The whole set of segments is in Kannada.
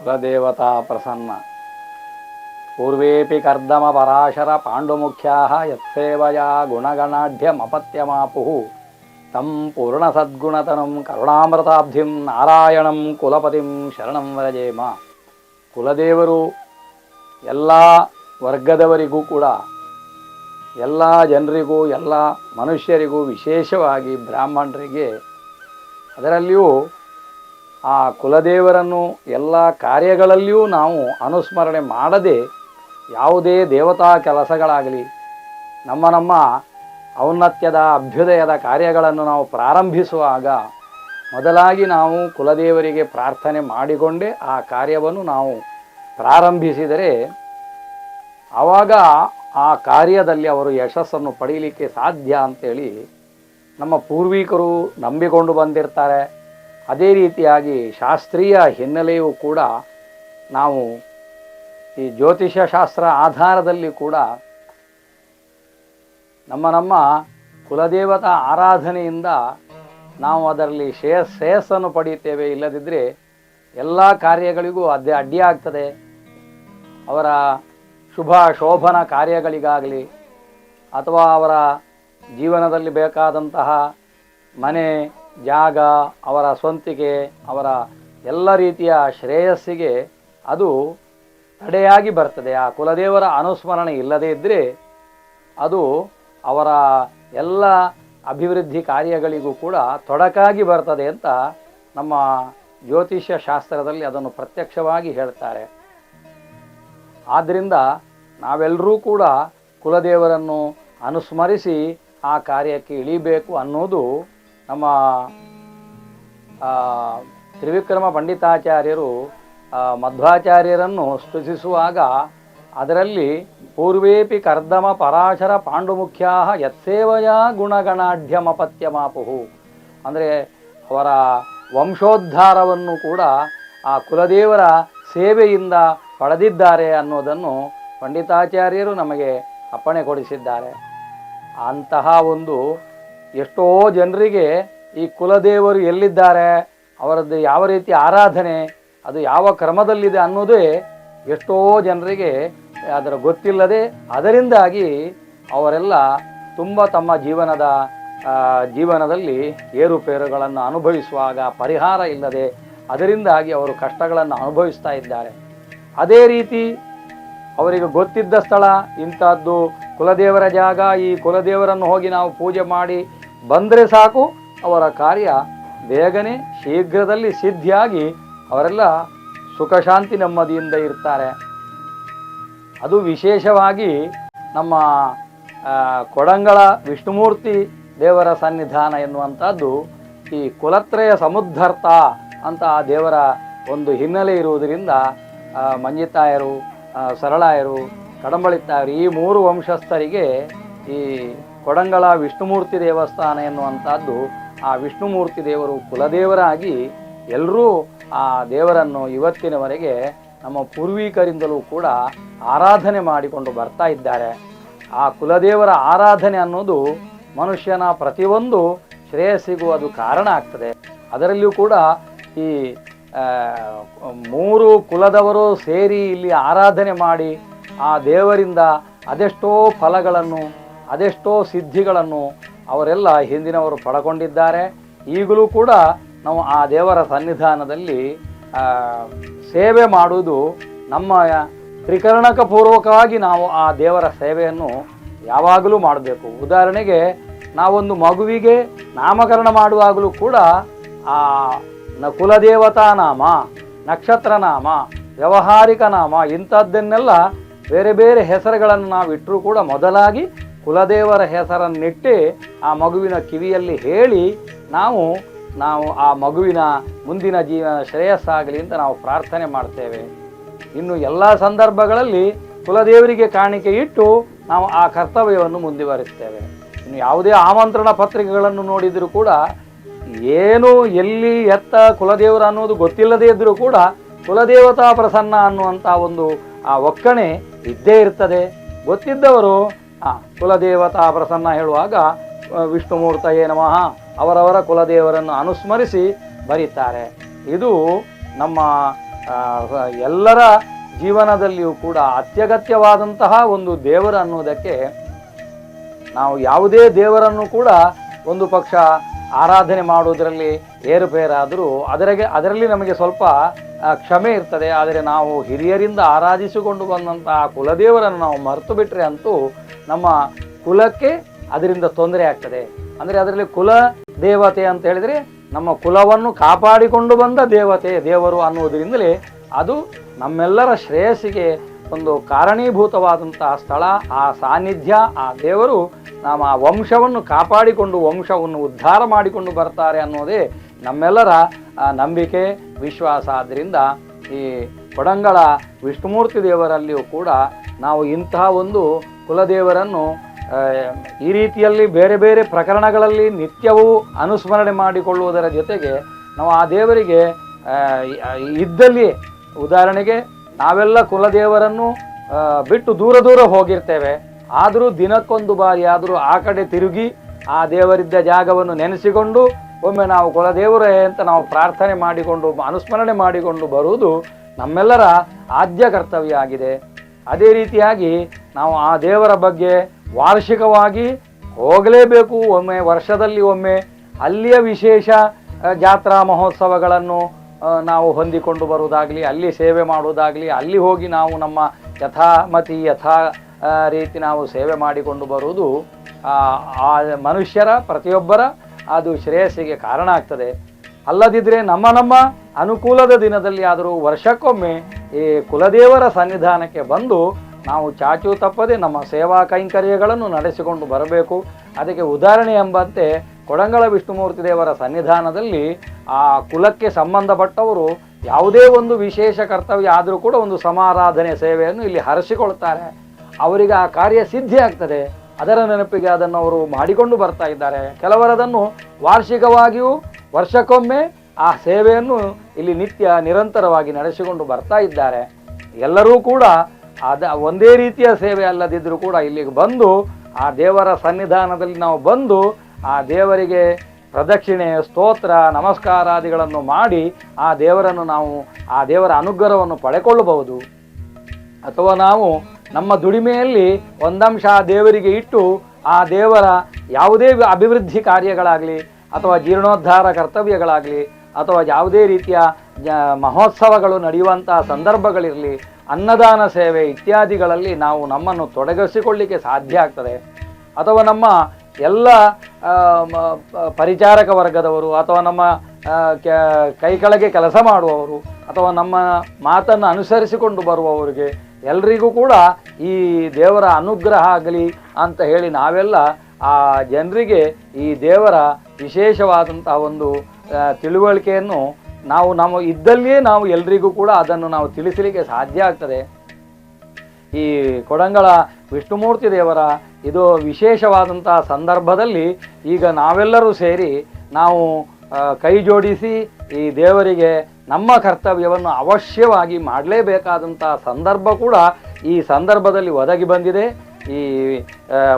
ಕುಲದೇವತಾ ಪ್ರಸನ್ನ. ಪೂರ್ವೇಪಿ ಕರ್ದಮ ಪರಾಶರ ಪಾಂಡುಮುಖ್ಯಾ ಯತ್ಸೇವಯಾ ಗುಣಗಣಾಢ್ಯಮಪತ್ಯಮಾಪು ತಂ ಪೂರ್ಣಸದ್ಗುಣತನಂ ಕರುಣಾಮೃತಾಬ್ಧಿಂ ನಾರಾಯಣಂ ಕುಲಪತಿಂ ಶರಣಂ ವರಜೇಮ ಕುಲದೇವರು ಎಲ್ಲ ವರ್ಗದವರಿಗೂ ಕೂಡ, ಎಲ್ಲ ಜನರಿಗೂ, ಎಲ್ಲ ಮನುಷ್ಯರಿಗೂ ವಿಶೇಷವಾಗಿ ಬ್ರಾಹ್ಮಣರಿಗೆ ಅದರಲ್ಲಿಯೂ ಆ ಕುಲದೇವರನ್ನು ಎಲ್ಲ ಕಾರ್ಯಗಳಲ್ಲಿಯೂ ನಾವು ಅನುಸ್ಮರಣೆ ಮಾಡದೆ ಯಾವುದೇ ದೇವತಾ ಕೆಲಸಗಳಾಗಲಿ, ನಮ್ಮ ನಮ್ಮ ಔನ್ನತ್ಯದ ಅಭ್ಯುದಯದ ಕಾರ್ಯಗಳನ್ನು ನಾವು ಪ್ರಾರಂಭಿಸುವಾಗ ಮೊದಲಾಗಿ ನಾವು ಕುಲದೇವರಿಗೆ ಪ್ರಾರ್ಥನೆ ಮಾಡಿಕೊಂಡೇ ಆ ಕಾರ್ಯವನ್ನು ನಾವು ಪ್ರಾರಂಭಿಸಿದರೆ ಆವಾಗ ಆ ಕಾರ್ಯದಲ್ಲಿ ಅವರು ಯಶಸ್ಸನ್ನು ಪಡೀಲಿಕ್ಕೆ ಸಾಧ್ಯ ಅಂತೇಳಿ ನಮ್ಮ ಪೂರ್ವಿಕರು ನಂಬಿಕೊಂಡು ಬಂದಿರ್ತಾರೆ. ಅದೇ ರೀತಿಯಾಗಿ ಶಾಸ್ತ್ರೀಯ ಹಿನ್ನೆಲೆಯೂ ಕೂಡ ನಾವು ಈ ಜ್ಯೋತಿಷ್ಯ ಶಾಸ್ತ್ರ ಆಧಾರದಲ್ಲಿ ಕೂಡ ನಮ್ಮ ನಮ್ಮ ಕುಲದೇವತಾ ಆರಾಧನೆಯಿಂದ ನಾವು ಅದರಲ್ಲಿ ಶ್ರೇಯಸ್ ಶ್ರೇಯಸ್ಸನ್ನು ಪಡೆಯುತ್ತೇವೆ. ಇಲ್ಲದಿದ್ದರೆ ಎಲ್ಲ ಕಾರ್ಯಗಳಿಗೂ ಅದೇ ಅಡ್ಡಿಯಾಗ್ತದೆ. ಅವರ ಶುಭ ಶೋಭನ ಕಾರ್ಯಗಳಿಗಾಗಲಿ ಅಥವಾ ಅವರ ಜೀವನದಲ್ಲಿ ಬೇಕಾದಂತಹ ಮನೆ ಜಾಗ, ಅವರ ಸ್ವಂತಿಕೆ ಅವರ ಎಲ್ಲ ರೀತಿಯ ಶ್ರೇಯಸ್ಸಿಗೆ ಅದು ತಡೆಯಾಗಿ ಬರ್ತದೆ. ಆ ಕುಲದೇವರ ಅನುಸ್ಮರಣೆ ಇಲ್ಲದೇ ಇದ್ದರೆ ಅದು ಅವರ ಎಲ್ಲ ಅಭಿವೃದ್ಧಿ ಕಾರ್ಯಗಳಿಗೂ ಕೂಡ ತೊಡಕಾಗಿ ಬರ್ತದೆ ಅಂತ ನಮ್ಮ ಜ್ಯೋತಿಷ್ಯ ಶಾಸ್ತ್ರದಲ್ಲಿ ಅದನ್ನು ಪ್ರತ್ಯಕ್ಷವಾಗಿ ಹೇಳ್ತಾರೆ. ಆದ್ದರಿಂದ ನಾವೆಲ್ಲರೂ ಕೂಡ ಕುಲದೇವರನ್ನು ಅನುಸ್ಮರಿಸಿ ಆ ಕಾರ್ಯಕ್ಕೆ ಇಳಿಬೇಕು ಅನ್ನೋದು ನಮ್ಮ ತ್ರಿವಿಕ್ರಮ ಪಂಡಿತಾಚಾರ್ಯರು ಮಧ್ವಾಚಾರ್ಯರನ್ನು ಸ್ತುತಿಸುವಾಗ ಅದರಲ್ಲಿ ಪೂರ್ವೇಪಿ ಕರ್ದಮ ಪರಾಶರ ಪಾಂಡುಮುಖ್ಯಾ ಯತ್ಸೇವಯ ಗುಣಗಣಾಢ್ಯಮಪತ್ಯಮಾಪುಹು. ಅಂದರೆ ಅವರ ವಂಶೋದ್ಧಾರವನ್ನು ಕೂಡ ಆ ಕುಲದೇವರ ಸೇವೆಯಿಂದ ಪಡೆದಿದ್ದಾರೆ ಅನ್ನೋದನ್ನು ಪಂಡಿತಾಚಾರ್ಯರು ನಮಗೆ ಅಪ್ಪಣೆ ಕೊಡಿಸಿದ್ದಾರೆ. ಅಂತಹ ಒಂದು ಎಷ್ಟೋ ಜನರಿಗೆ ಈ ಕುಲದೇವರು ಎಲ್ಲಿದ್ದಾರೆ, ಅವರದ್ದು ಯಾವ ರೀತಿ ಆರಾಧನೆ, ಅದು ಯಾವ ಕ್ರಮದಲ್ಲಿದೆ ಅನ್ನೋದೇ ಎಷ್ಟೋ ಜನರಿಗೆ ಅದರ ಗೊತ್ತಿಲ್ಲದೆ, ಅದರಿಂದಾಗಿ ಅವರೆಲ್ಲ ತುಂಬ ತಮ್ಮ ಜೀವನದ ಜೀವನದಲ್ಲಿ ಏರುಪೇರುಗಳನ್ನು ಅನುಭವಿಸುವಾಗ ಪರಿಹಾರ ಇಲ್ಲದೆ, ಅದರಿಂದಾಗಿ ಅವರು ಕಷ್ಟಗಳನ್ನು ಅನುಭವಿಸ್ತಾ ಇದ್ದಾರೆ. ಅದೇ ರೀತಿ ಅವರಿಗೆ ಗೊತ್ತಿದ್ದ ಸ್ಥಳ, ಇಂಥದ್ದು ಕುಲದೇವರ ಜಾಗ, ಈ ಕುಲದೇವರನ್ನು ಹೋಗಿ ನಾವು ಪೂಜೆ ಮಾಡಿ ಬಂದರೆ ಸಾಕು, ಅವರ ಕಾರ್ಯ ಬೇಗನೆ ಶೀಘ್ರದಲ್ಲಿ ಸಿದ್ಧಿಯಾಗಿ ಅವರೆಲ್ಲ ಸುಖಶಾಂತಿ ನೆಮ್ಮದಿಯಿಂದ ಇರ್ತಾರೆ. ಅದು ವಿಶೇಷವಾಗಿ ನಮ್ಮ ಕೊಡಂಗಳ ವಿಷ್ಣುಮೂರ್ತಿ ದೇವರ ಸನ್ನಿಧಾನ ಎನ್ನುವಂಥದ್ದು ಈ ಕುಲತ್ರಯ ಸಮುದ್ಧರ್ತ ಅಂತ ಆ ದೇವರ ಒಂದು ಹಿನ್ನೆಲೆ ಇರುವುದರಿಂದ ಮಂಜಿತಾಯರು ಸರಳಾಯರು ಕಡಂಬಳಿತಾಯರು ಈ ಮೂರು ವಂಶಸ್ಥರಿಗೆ ಈ ಕೊಡಂಗಳ ವಿಷ್ಣುಮೂರ್ತಿ ದೇವಸ್ಥಾನ ಎನ್ನುವಂಥದ್ದು ಆ ವಿಷ್ಣುಮೂರ್ತಿ ದೇವರು ಕುಲದೇವರಾಗಿ ಎಲ್ಲರೂ ಆ ದೇವರನ್ನು ಇವತ್ತಿನವರೆಗೆ ನಮ್ಮ ಪೂರ್ವಿಕರಿಂದಲೂ ಕೂಡ ಆರಾಧನೆ ಮಾಡಿಕೊಂಡು ಬರ್ತಾ ಇದ್ದಾರೆ. ಆ ಕುಲದೇವರ ಆರಾಧನೆ ಅನ್ನೋದು ಮನುಷ್ಯನ ಪ್ರತಿಯೊಂದು ಶ್ರೇಯಸ್ಸಿಗೂ ಅದು ಕಾರಣ ಆಗ್ತದೆ. ಅದರಲ್ಲಿಯೂ ಕೂಡ ಈ ಮೂರು ಕುಲದವರು ಸೇರಿ ಇಲ್ಲಿ ಆರಾಧನೆ ಮಾಡಿ ಆ ದೇವರಿಂದ ಅದೆಷ್ಟೋ ಫಲಗಳನ್ನು ಅದೆಷ್ಟೋ ಸಿದ್ಧಿಗಳನ್ನು ಅವರೆಲ್ಲ ಹಿಂದಿನವರು ಪಡ್ಕೊಂಡಿದ್ದಾರೆ. ಈಗಲೂ ಕೂಡ ನಾವು ಆ ದೇವರ ಸನ್ನಿಧಾನದಲ್ಲಿ ಸೇವೆ ಮಾಡುವುದು ನಮ್ಮ ತ್ರಿಕರಣಕ ಪೂರ್ವಕವಾಗಿ ನಾವು ಆ ದೇವರ ಸೇವೆಯನ್ನು ಯಾವಾಗಲೂ ಮಾಡಬೇಕು. ಉದಾಹರಣೆಗೆ, ನಾವೊಂದು ಮಗುವಿಗೆ ನಾಮಕರಣ ಮಾಡುವಾಗಲೂ ಕೂಡ ಆ, ನ ಕುಲದೇವತಾ ನಾಮ, ನಕ್ಷತ್ರ ನಾಮ, ವ್ಯಾವಹಾರಿಕ ನಾಮ ಇಂಥದ್ದನ್ನೆಲ್ಲ ಬೇರೆ ಬೇರೆ ಹೆಸರುಗಳನ್ನು ನಾವು ಇಟ್ಟರೂ ಕೂಡ ಮೊದಲಾಗಿ ಕುಲದೇವರ ಹೆಸರನ್ನಿಟ್ಟು ಆ ಮಗುವಿನ ಕಿವಿಯಲ್ಲಿ ಹೇಳಿ ನಾವು ನಾವು ಆ ಮಗುವಿನ ಮುಂದಿನ ಜೀವನ ಶ್ರೇಯಸ್ಸಾಗಲಿ ಅಂತ ನಾವು ಪ್ರಾರ್ಥನೆ ಮಾಡ್ತೇವೆ. ಇನ್ನು ಎಲ್ಲ ಸಂದರ್ಭಗಳಲ್ಲಿ ಕುಲದೇವರಿಗೆ ಕಾಣಿಕೆ ಇಟ್ಟು ನಾವು ಆ ಕರ್ತವ್ಯವನ್ನು ಮುಂದುವರಿಸ್ತೇವೆ. ಇನ್ನು ಯಾವುದೇ ಆಮಂತ್ರಣ ಪತ್ರಿಕೆಗಳನ್ನು ನೋಡಿದರೂ ಕೂಡ, ಏನು ಎಲ್ಲಿ ಎತ್ತ ಕುಲದೇವರು ಅನ್ನೋದು ಗೊತ್ತಿಲ್ಲದೇ ಇದ್ದರೂ ಕೂಡ ಕುಲದೇವತಾ ಪ್ರಸನ್ನ ಅನ್ನುವಂಥ ಒಂದು ಆ ಒಕ್ಕಣೆ ಇದ್ದೇ ಇರ್ತದೆ. ಗೊತ್ತಿದ್ದವರು ಕುಲದೇವತಾ ಪ್ರಸನ್ನ ಹೇಳುವಾಗ ವಿಷ್ಣು ವಿಷ್ಣುಮೂರ್ತಯೇ ನಮಃ, ಅವರವರ ಕುಲದೇವರನ್ನು ಅನುಸ್ಮರಿಸಿ ಬರೀತಾರೆ. ಇದು ನಮ್ಮ ಎಲ್ಲರ ಜೀವನದಲ್ಲಿಯೂ ಕೂಡ ಅತ್ಯಗತ್ಯವಾದಂತಹ ಒಂದು ದೇವರು ಅನ್ನೋದಕ್ಕೆ ನಾವು ಯಾವುದೇ ದೇವರನ್ನು ಕೂಡ ಒಂದು ಪಕ್ಷ ಆರಾಧನೆ ಮಾಡುವುದರಲ್ಲಿ ಏರುಪೇರಾದರೂ ಅದರಗೆ, ಅದರಲ್ಲಿ ನಮಗೆ ಸ್ವಲ್ಪ ಕ್ಷಮೆ ಇರ್ತದೆ. ಆದರೆ ನಾವು ಹಿರಿಯರಿಂದ ಆರಾಧಿಸಿಕೊಂಡು ಬಂದಂತಹ ಕುಲದೇವರನ್ನು ನಾವು ಮರೆತು ಬಿಟ್ಟರೆ ಅಂತೂ ನಮ್ಮ ಕುಲಕ್ಕೆ ಅದರಿಂದ ತೊಂದರೆ ಆಗ್ತದೆ. ಅಂದರೆ ಅದರಲ್ಲಿ ಕುಲ ದೇವತೆ ಅಂತ ಹೇಳಿದರೆ ನಮ್ಮ ಕುಲವನ್ನು ಕಾಪಾಡಿಕೊಂಡು ಬಂದ ದೇವತೆ ದೇವರು ಅನ್ನುವುದರಿಂದಲೇ ಅದು ನಮ್ಮೆಲ್ಲರ ಶ್ರೇಯಸ್ಸಿಗೆ ಒಂದು ಕಾರಣೀಭೂತವಾದಂತಹ ಸ್ಥಳ, ಆ ಸಾನ್ನಿಧ್ಯ, ಆ ದೇವರು ನಮ್ಮ ಆ ವಂಶವನ್ನು ಕಾಪಾಡಿಕೊಂಡು ವಂಶವನ್ನು ಉದ್ಧಾರ ಮಾಡಿಕೊಂಡು ಬರ್ತಾರೆ ಅನ್ನೋದೇ ನಮ್ಮೆಲ್ಲರ ನಂಬಿಕೆ, ವಿಶ್ವಾಸ. ಆದ್ದರಿಂದ ಈ ಕೊಡಂಗಳ ವಿಷ್ಣುಮೂರ್ತಿ ದೇವರಲ್ಲಿಯೂ ಕೂಡ ನಾವು ಇಂತಹ ಒಂದು ಕುಲದೇವರನ್ನು ಈ ರೀತಿಯಲ್ಲಿ ಬೇರೆ ಬೇರೆ ಪ್ರಕರಣಗಳಲ್ಲಿ ನಿತ್ಯವೂ ಅನುಸ್ಮರಣೆ ಮಾಡಿಕೊಳ್ಳುವುದರ ಜೊತೆಗೆ ನಾವು ಆ ದೇವರಿಗೆ ಇದ್ದಲ್ಲಿ ಉದಾಹರಣೆಗೆ ನಾವೆಲ್ಲ ಕುಲದೇವರನ್ನು ಬಿಟ್ಟು ದೂರ ದೂರ ಹೋಗಿರ್ತೇವೆ. ಆದರೂ ದಿನಕ್ಕೊಂದು ಬಾರಿ ಆದರೂ ಆ ಕಡೆ ತಿರುಗಿ ಆ ದೇವರಿದ್ದ ಜಾಗವನ್ನು ನೆನೆಸಿಕೊಂಡು ಒಮ್ಮೆ ನಾವು ಕುಲದೇವರೇ ಅಂತ ನಾವು ಪ್ರಾರ್ಥನೆ ಮಾಡಿಕೊಂಡು, ಅನುಸ್ಮರಣೆ ಮಾಡಿಕೊಂಡು ಬರುವುದು ನಮ್ಮೆಲ್ಲರ ಆದ್ಯ ಕರ್ತವ್ಯ ಆಗಿದೆ. ಅದೇ ರೀತಿಯಾಗಿ ನಾವು ಆ ದೇವರ ಬಗ್ಗೆ ವಾರ್ಷಿಕವಾಗಿ ಹೋಗಲೇಬೇಕು. ಒಮ್ಮೆ ವರ್ಷದಲ್ಲಿ ಒಮ್ಮೆ ಅಲ್ಲಿಯ ವಿಶೇಷ ಜಾತ್ರಾ ಮಹೋತ್ಸವಗಳನ್ನು ನಾವು ಹೊಂದಿಕೊಂಡು ಬರುವುದಾಗಲಿ, ಅಲ್ಲಿ ಸೇವೆ ಮಾಡುವುದಾಗಲಿ, ಅಲ್ಲಿ ಹೋಗಿ ನಾವು ನಮ್ಮ ಯಥಾಮತಿ, ಯಥಾ ರೀತಿ ನಾವು ಸೇವೆ ಮಾಡಿಕೊಂಡು ಬರುವುದು, ಆ ಮನುಷ್ಯರ, ಪ್ರತಿಯೊಬ್ಬರ ಅದು ಶ್ರೇಯಸ್ಸಿಗೆ ಕಾರಣ ಆಗ್ತದೆ. ಅಲ್ಲದಿದ್ದರೆ ನಮ್ಮ ನಮ್ಮ ಅನುಕೂಲದ ದಿನದಲ್ಲಿ ಆದರೂ ವರ್ಷಕ್ಕೊಮ್ಮೆ ಈ ಕುಲದೇವರ ಸನ್ನಿಧಾನಕ್ಕೆ ಬಂದು ನಾವು ಚಾಚು ತಪ್ಪದೆ ನಮ್ಮ ಸೇವಾ ಕೈಂಕರ್ಯಗಳನ್ನು ನಡೆಸಿಕೊಂಡು ಬರಬೇಕು. ಅದಕ್ಕೆ ಉದಾಹರಣೆ ಎಂಬಂತೆ ಕೊಡಂಗಳ ವಿಷ್ಣುಮೂರ್ತಿ ದೇವರ ಸನ್ನಿಧಾನದಲ್ಲಿ ಆ ಕುಲಕ್ಕೆ ಸಂಬಂಧಪಟ್ಟವರು ಯಾವುದೇ ಒಂದು ವಿಶೇಷ ಕರ್ತವ್ಯ ಆದರೂ ಕೂಡ ಒಂದು ಸಮಾರಾಧನೆ ಸೇವೆಯನ್ನು ಇಲ್ಲಿ ಹರಸಿಕೊಳ್ತಾರೆ. ಅವರಿಗೆ ಆ ಕಾರ್ಯ ಸಿದ್ಧಿ ಆಗ್ತದೆ. ಅದರ ನೆನಪಿಗೆ ಅದನ್ನು ಅವರು ಮಾಡಿಕೊಂಡು ಬರ್ತಾ ಇದ್ದಾರೆ. ಕೆಲವರದನ್ನು ವಾರ್ಷಿಕವಾಗಿಯೂ ವರ್ಷಕ್ಕೊಮ್ಮೆ ಆ ಸೇವೆಯನ್ನು ಇಲ್ಲಿ ನಿತ್ಯ ನಿರಂತರವಾಗಿ ನಡೆಸಿಕೊಂಡು ಬರ್ತಾ ಇದ್ದಾರೆ. ಎಲ್ಲರೂ ಕೂಡ ಅದ ಒಂದೇ ರೀತಿಯ ಸೇವೆ ಅಲ್ಲದಿದ್ದರೂ ಕೂಡ ಇಲ್ಲಿಗೆ ಬಂದು ಆ ದೇವರ ಸನ್ನಿಧಾನದಲ್ಲಿ ನಾವು ಬಂದು ಆ ದೇವರಿಗೆ ಪ್ರದಕ್ಷಿಣೆ, ಸ್ತೋತ್ರ, ನಮಸ್ಕಾರಾದಿಗಳನ್ನು ಮಾಡಿ ಆ ದೇವರನ್ನು ನಾವು, ಆ ದೇವರ ಅನುಗ್ರಹವನ್ನು ಪಡೆಕೊಳ್ಳಬಹುದು. ಅಥವಾ ನಾವು ನಮ್ಮ ದುಡಿಮೆಯಲ್ಲಿ ಒಂದಂಶ ಆ ದೇವರಿಗೆ ಇಟ್ಟು ಆ ದೇವರ ಯಾವುದೇ ಅಭಿವೃದ್ಧಿ ಕಾರ್ಯಗಳಾಗಲಿ, ಅಥವಾ ಜೀರ್ಣೋದ್ಧಾರ ಕರ್ತವ್ಯಗಳಾಗಲಿ, ಅಥವಾ ಯಾವುದೇ ರೀತಿಯ ಮಹೋತ್ಸವಗಳು ನಡೆಯುವಂತಹ ಸಂದರ್ಭಗಳಿರಲಿ, ಅನ್ನದಾನ ಸೇವೆ ಇತ್ಯಾದಿಗಳಲ್ಲಿ ನಾವು ನಮ್ಮನ್ನು ತೊಡಗಿಸಿಕೊಳ್ಳಿಕ್ಕೆ ಸಾಧ್ಯ ಆಗ್ತದೆ. ಅಥವಾ ನಮ್ಮ ಎಲ್ಲ ಪರಿಚಾರಕ ವರ್ಗದವರು ಅಥವಾ ನಮ್ಮ ಕೈ ಕೆಳಗೆ ಕೆಲಸ ಮಾಡುವವರು ಅಥವಾ ನಮ್ಮ ಮಾತನ್ನು ಅನುಸರಿಸಿಕೊಂಡು ಬರುವವರಿಗೆ ಎಲ್ರಿಗೂ ಕೂಡ ಈ ದೇವರ ಅನುಗ್ರಹ ಆಗಲಿ ಅಂತ ಹೇಳಿ ನಾವೆಲ್ಲ ಆ ಜನರಿಗೆ ಈ ದೇವರ ವಿಶೇಷವಾದಂತಹ ಒಂದು ತಿಳುವಳಿಕೆಯನ್ನು ನಾವು ನಮ್ಮ ಇದ್ದಲ್ಲಿಯೇ ನಾವು ಎಲ್ರಿಗೂ ಕೂಡ ಅದನ್ನು ನಾವು ತಿಳಿಸಲಿಕ್ಕೆ ಸಾಧ್ಯ ಆಗ್ತದೆ. ಈ ಕೊಡಂಗಳ ವಿಷ್ಣುಮೂರ್ತಿ ದೇವರ ಇದು ವಿಶೇಷವಾದಂಥ ಸಂದರ್ಭದಲ್ಲಿ ಈಗ ನಾವೆಲ್ಲರೂ ಸೇರಿ ನಾವು ಕೈ ಜೋಡಿಸಿ ಈ ದೇವರಿಗೆ ನಮ್ಮ ಕರ್ತವ್ಯವನ್ನು ಅವಶ್ಯವಾಗಿ ಮಾಡಲೇಬೇಕಾದಂಥ ಸಂದರ್ಭ ಕೂಡ ಈ ಸಂದರ್ಭದಲ್ಲಿ ಒದಗಿ ಬಂದಿದೆ. ಈ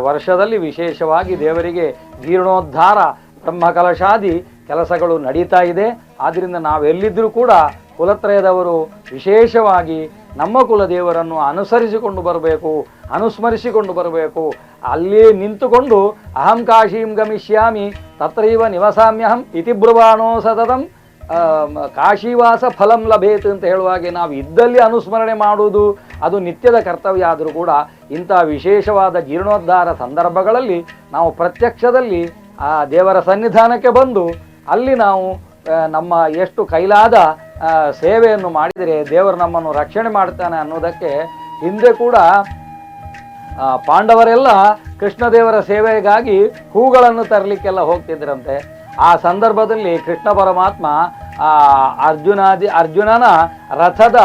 ವರ್ಷದಲ್ಲಿ ವಿಶೇಷವಾಗಿ ದೇವರಿಗೆ ಜೀರ್ಣೋದ್ಧಾರ, ಬ್ರಹ್ಮಕಲಶಾದಿ ಕೆಲಸಗಳು ನಡೀತಾ ಇದೆ. ಆದ್ದರಿಂದ ನಾವೆಲ್ಲಿದ್ದರೂ ಕೂಡ ಕುಲತ್ರಯದವರು ವಿಶೇಷವಾಗಿ ನಮ್ಮ ಕುಲದೇವರನ್ನು ಅನುಸರಿಸಿಕೊಂಡು ಬರಬೇಕು, ಅನುಸ್ಮರಿಸಿಕೊಂಡು ಬರಬೇಕು. ಅಲ್ಲಿ ನಿಂತುಕೊಂಡು ಅಹಂ ಕಾಶೀಂ ಗಮಿಷ್ಯಾಮಿ, ತತ್ರೈವ ನಿವಸಾಮ್ಯಹಂ ಇತಿ ಬ್ರುವಾಣೋ ಸತತಂ ಕಾಶಿವಾಸ ಫಲಂ ಲಭೇತು ಅಂತ ಹೇಳುವಾಗೆ ನಾವು ಇದ್ದಲ್ಲಿ ಅನುಸ್ಮರಣೆ ಮಾಡುವುದು, ಅದು ನಿತ್ಯದ ಕರ್ತವ್ಯ ಆದರೂ ಕೂಡ ಇಂಥ ವಿಶೇಷವಾದ ಜೀರ್ಣೋದ್ಧಾರ ಸಂದರ್ಭಗಳಲ್ಲಿ ನಾವು ಪ್ರತ್ಯಕ್ಷದಲ್ಲಿ ಆ ದೇವರ ಸನ್ನಿಧಾನಕ್ಕೆ ಬಂದು ಅಲ್ಲಿ ನಾವು ನಮ್ಮ ಎಷ್ಟು ಕೈಲಾದ ಸೇವೆಯನ್ನು ಮಾಡಿದರೆ ದೇವರು ನಮ್ಮನ್ನು ರಕ್ಷಣೆ ಮಾಡ್ತಾನೆ ಅನ್ನೋದಕ್ಕೆ ಹಿಂದೆ ಕೂಡ ಪಾಂಡವರೆಲ್ಲ ಕೃಷ್ಣದೇವರ ಸೇವೆಗಾಗಿ ಹೂಗಳನ್ನು ತರಲಿಕ್ಕೆಲ್ಲ ಹೋಗ್ತಿದ್ರಂತೆ. ಆ ಸಂದರ್ಭದಲ್ಲಿ ಕೃಷ್ಣ ಪರಮಾತ್ಮ, ಆ, ಅರ್ಜುನಾದಿ, ಅರ್ಜುನನ ರಥದ,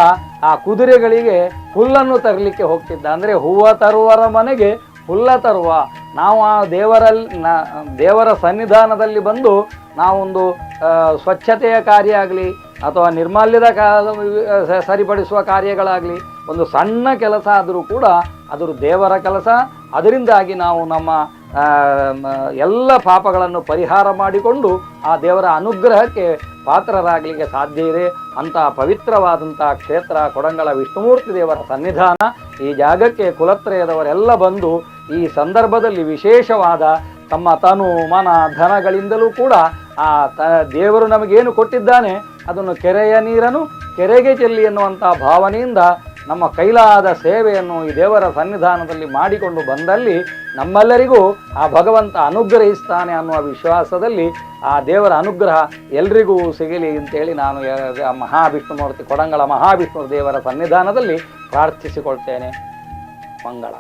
ಆ, ಕುದುರೆಗಳಿಗೆ ಹುಲ್ಲನ್ನು ತರಲಿಕ್ಕೆ ಹೋಗ್ತಿದ್ದ. ಅಂದರೆ ಹೂವ ತರುವರ ಮನೆಗೆ ಹುಲ್ಲ ತರುವ. ನಾವು ಆ ದೇವರಲ್ಲಿ ದೇವರ ಸನ್ನಿಧಾನದಲ್ಲಿ ಬಂದು ನಾವೊಂದು ಸ್ವಚ್ಛತೆಯ ಕಾರ್ಯ ಆಗಲಿ ಅಥವಾ ನಿರ್ಮಾಲ್ಯದ ಸರಿಪಡಿಸುವ ಕಾರ್ಯಗಳಾಗಲಿ, ಒಂದು ಸಣ್ಣ ಕೆಲಸ ಆದರೂ ಕೂಡ ಅದರ ದೇವರ ಕೆಲಸ. ಅದರಿಂದಾಗಿ ನಾವು ನಮ್ಮ ಎಲ್ಲ ಪಾಪಗಳನ್ನು ಪರಿಹಾರ ಮಾಡಿಕೊಂಡು ಆ ದೇವರ ಅನುಗ್ರಹಕ್ಕೆ ಪಾತ್ರರಾಗಲಿಕ್ಕೆ ಸಾಧ್ಯ ಇದೆ. ಅಂತಹ ಪವಿತ್ರವಾದಂಥ ಕ್ಷೇತ್ರ ಕೊಡಂಗಳ ವಿಷ್ಣುಮೂರ್ತಿ ದೇವರ ಸನ್ನಿಧಾನ, ಈ ಜಾಗಕ್ಕೆ ಕುಲತ್ರಯದವರೆಲ್ಲ ಬಂದು ಈ ಸಂದರ್ಭದಲ್ಲಿ ವಿಶೇಷವಾದ ತಮ್ಮ ತನು ಮನ ಧನಗಳಿಂದಲೂ ಕೂಡ ಆ ತ, ದೇವರು ನಮಗೇನು ಕೊಟ್ಟಿದ್ದಾನೆ? ಅದನ್ನು ಕೆರೆಯ ನೀರನು ಕೆರೆಗೆ ಚೆಲ್ಲಿ ಎನ್ನುವಂಥ ಭಾವನೆಯಿಂದ ನಮ್ಮ ಕೈಲಾದ ಸೇವೆಯನ್ನು ಈ ದೇವರ ಸನ್ನಿಧಾನದಲ್ಲಿ ಮಾಡಿಕೊಂಡು ಬಂದಲ್ಲಿ ನಮ್ಮೆಲ್ಲರಿಗೂ ಆ ಭಗವಂತ ಅನುಗ್ರಹಿಸ್ತಾನೆ ಅನ್ನುವ ವಿಶ್ವಾಸದಲ್ಲಿ ಆ ದೇವರ ಅನುಗ್ರಹ ಎಲ್ರಿಗೂ ಸಿಗಲಿ ಅಂತೇಳಿ ನಾನು ಮಹಾವಿಷ್ಣುಮೂರ್ತಿ ಕೊಡಂಗಳ ಮಹಾವಿಷ್ಣು ದೇವರ ಸನ್ನಿಧಾನದಲ್ಲಿ ಪ್ರಾರ್ಥಿಸಿಕೊಳ್ತೇನೆ. ಮಂಗಳ.